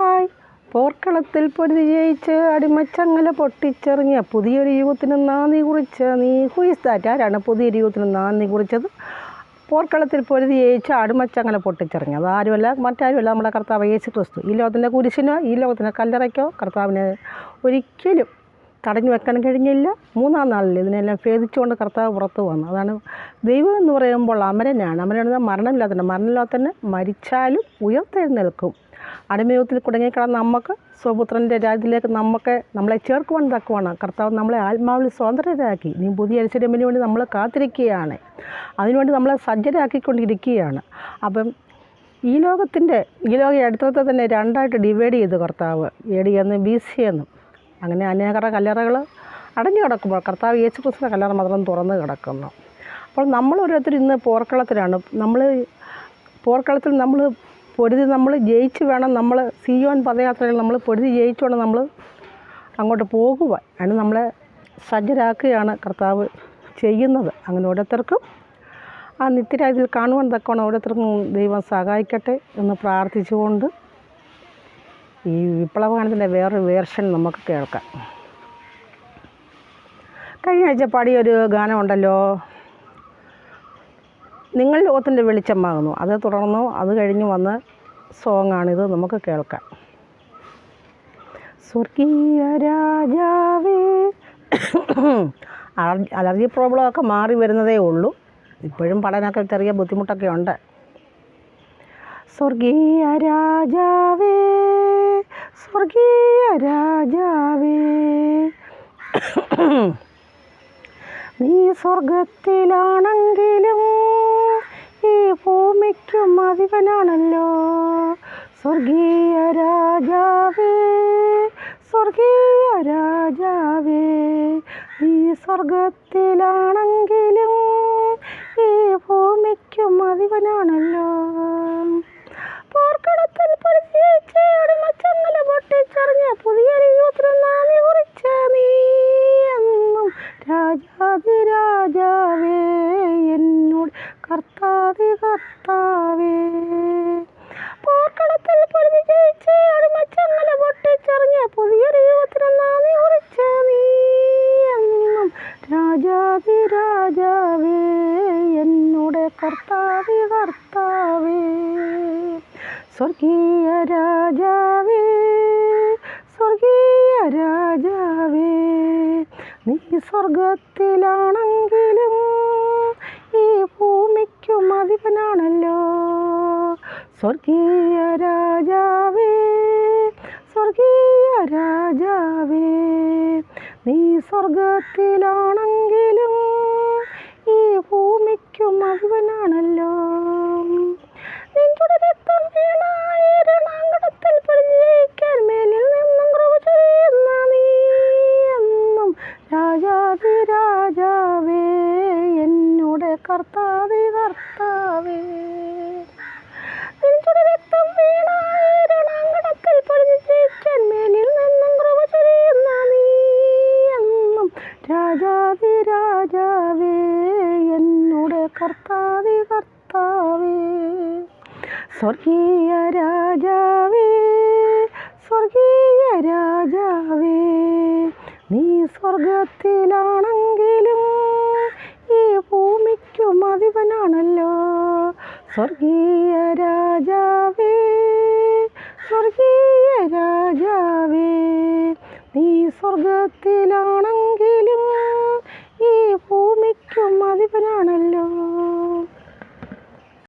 Hi. പോർക്കളത്തിൽ പൊരുതി ജയിച്ച് അടിമച്ചങ്ങല പൊട്ടിച്ചെറിഞ്ഞ പുതിയൊരു യുഗത്തിന് നാന്ദി കുറിച്ച് നീ ഹുയിസ് ദാറ്റ് ആരാണ് പുതിയൊരു യുഗത്തിന് നാന്ദി കുറിച്ചത്? പോർക്കളത്തിൽ പൊരുതി ജയിച്ച് അടിമച്ചങ്ങല പൊട്ടിച്ചെറിഞ്ഞു അത് ആരുമല്ല? മറ്റാരുമല്ല നമ്മുടെ കർത്താവ് യേശു ക്രിസ്തു ഈ ലോകത്തിന്റെ കുരിശിനോ ഈ ലോകത്തിന്റെ കല്ലറയ്ക്കോ കർത്താവിനെ ഒരിക്കലും തടഞ്ഞു വെക്കാൻ കഴിഞ്ഞില്ല. മൂന്നാം നാളിൽ ഇതിനെല്ലാം ഭേദിച്ചുകൊണ്ട് കർത്താവ് പുറത്തു വന്നു. അതാണ് ദൈവം എന്ന് പറയുമ്പോൾ അമരനാണ്. അമരൻ മരണമില്ലാത്തതാണ് മരണമില്ലാത്തന്നെ മരിച്ചാലും ഉയർത്തെഴുന്നേൽക്കും. അടിമയുഗത്തിൽ കുടുങ്ങിക്കിടന്ന നമുക്ക് സ്വപുത്രന്റെ രാജ്യത്തിലേക്ക് നമുക്ക് നമ്മളെ ചേർക്കുവാൻ തക്കുവാണ് കർത്താവ് നമ്മളെ ആത്മാവിൽ സ്വതന്ത്രരാക്കി. നീ പുതിയ അനുസരിമിന് വേണ്ടി നമ്മൾ കാത്തിരിക്കുകയാണ്. അതിനുവേണ്ടി നമ്മളെ സജ്ജരാക്കിക്കൊണ്ടിരിക്കുകയാണ്. അപ്പം ഈ ലോകത്തിന്റെ ഈ ലോക അടുത്തത്തെ തന്നെ രണ്ടായിട്ട് ഡിവൈഡ് ചെയ്തു കർത്താവ്. എ ഡി എന്ന് ബി സി എന്നും. അങ്ങനെ അനേകര കല്ലറകൾ അടഞ്ഞു കിടക്കുമ്പോൾ കർത്താവ് യേശു ക്രിസ്തുവിന്റെ കല്ലറ മാത്രം തുറന്ന് കിടക്കുന്നു. അപ്പോൾ നമ്മൾ ഓരോരുത്തർ ഇന്ന് പോർക്കളത്തിലാണ്. നമ്മൾ പോർക്കളത്തിൽ നമ്മൾ പൊരുതി നമ്മൾ ജയിച്ച് വേണം നമ്മൾ സിയോൻ പദയാത്രയിൽ നമ്മൾ പൊരുതി ജയിച്ചു വേണം നമ്മൾ അങ്ങോട്ട് പോകുക അതിന് നമ്മളെ സജ്ജരാക്കുകയാണ് കർത്താവ് ചെയ്യുന്നത്. അങ്ങനെ ഓരോരുത്തർക്കും ആ നിത്യരാജ്യത്തിൽ കാണുവാൻ തക്കവണ്ണം ഓരോരുത്തർക്കും ദൈവം സഹായിക്കട്ടെ എന്ന് പ്രാർത്ഥിച്ചുകൊണ്ട് ഈ വിപ്ലവഗാനത്തിന്റെ വേറൊരു വേർഷൻ നമുക്ക് കേൾക്കാം. കഴിഞ്ഞ ആഴ്ച പാടിയൊരു ഗാനമുണ്ടല്ലോ. നിങ്ങൾ ലോകത്തിന്റെ വെളിച്ചമാകുന്നു അത് തുടർന്നു അത് കഴിഞ്ഞ് വന്ന സോങ്ങാണിത്. നമുക്ക് കേൾക്കാം. സ്വർഗീയ രാജാവേ. അലർജി പ്രോബ്ലമൊക്കെ മാറി വരുന്നതേ ഉള്ളൂ. ഇപ്പോഴും പഠനമൊക്കെ ചെറിയ ബുദ്ധിമുട്ടൊക്കെ ഉണ്ട്. സ്വർഗീയ രാജാവേ. സ്വർഗീയ രാജാവേ. നീ സ്വർഗത്തിലാണെങ്കിലും ഈ ഭൂമിക്കും അധിപനാണല്ലോ സ്വർഗീയ രാജാവേ സ്വർഗീയ രാജാവേ ഈ സ്വർഗത്തിലാണെങ്കിലും ഈ ഭൂമിക്കും അധിപനാണല്ലോ പോർക്കടത്തിൽ പൊടിച്ച് അടിമച്ചങ്ങല പൊട്ടിച്ചെറിഞ്ഞ പുതിയൊരു യുവത്തിന് നാന്ദി കുറിച്ച നീ എന്നും രാജാതി രാജാവേ എന്നോട് കർത്താതി കർത്താവേ. പോർക്കളത്തിൽ ജയിച്ച് അടിമച്ചങ്ങല പൊട്ടിച്ചെറിഞ്ഞ പുതിയൊരു യുവത്തിന് നാന്ദി കുറിച്ച് നീ രാജാതി രാജാവേ എന്നോട് കർത്താവി കർത്താവേ. സ്വർഗീയ രാജാവേ സ്വർഗീയ രാജാവേ. നീ സ്വർഗത്തിലാണെങ്കിലും സ്വർഗീയ രാജാവേ സ്വർഗീയ രാജാവേ നീ സ്വർഗത്തിലാണെങ്കിലും ഈ ഭൂമിക്കും മുഴുവനാണല്ലോ രാജാവേ എന്നോട് കർത്താവേ കർത്താവേ. സ്വർഗീയ രാജാവേ സ്വർഗീയ രാജാവേ നീ സ്വർഗത്തിലാണെങ്കിലും ഈ ഭൂമിക്കും അധിപനാണല്ലോ. സ്വർഗീയ രാജാവേ സ്വർഗീയ രാജാവേ നീ സ്വർഗത്തിലാണെങ്കിലും ഈ ഭൂമിക്കും അധിപനാണല്ലോ.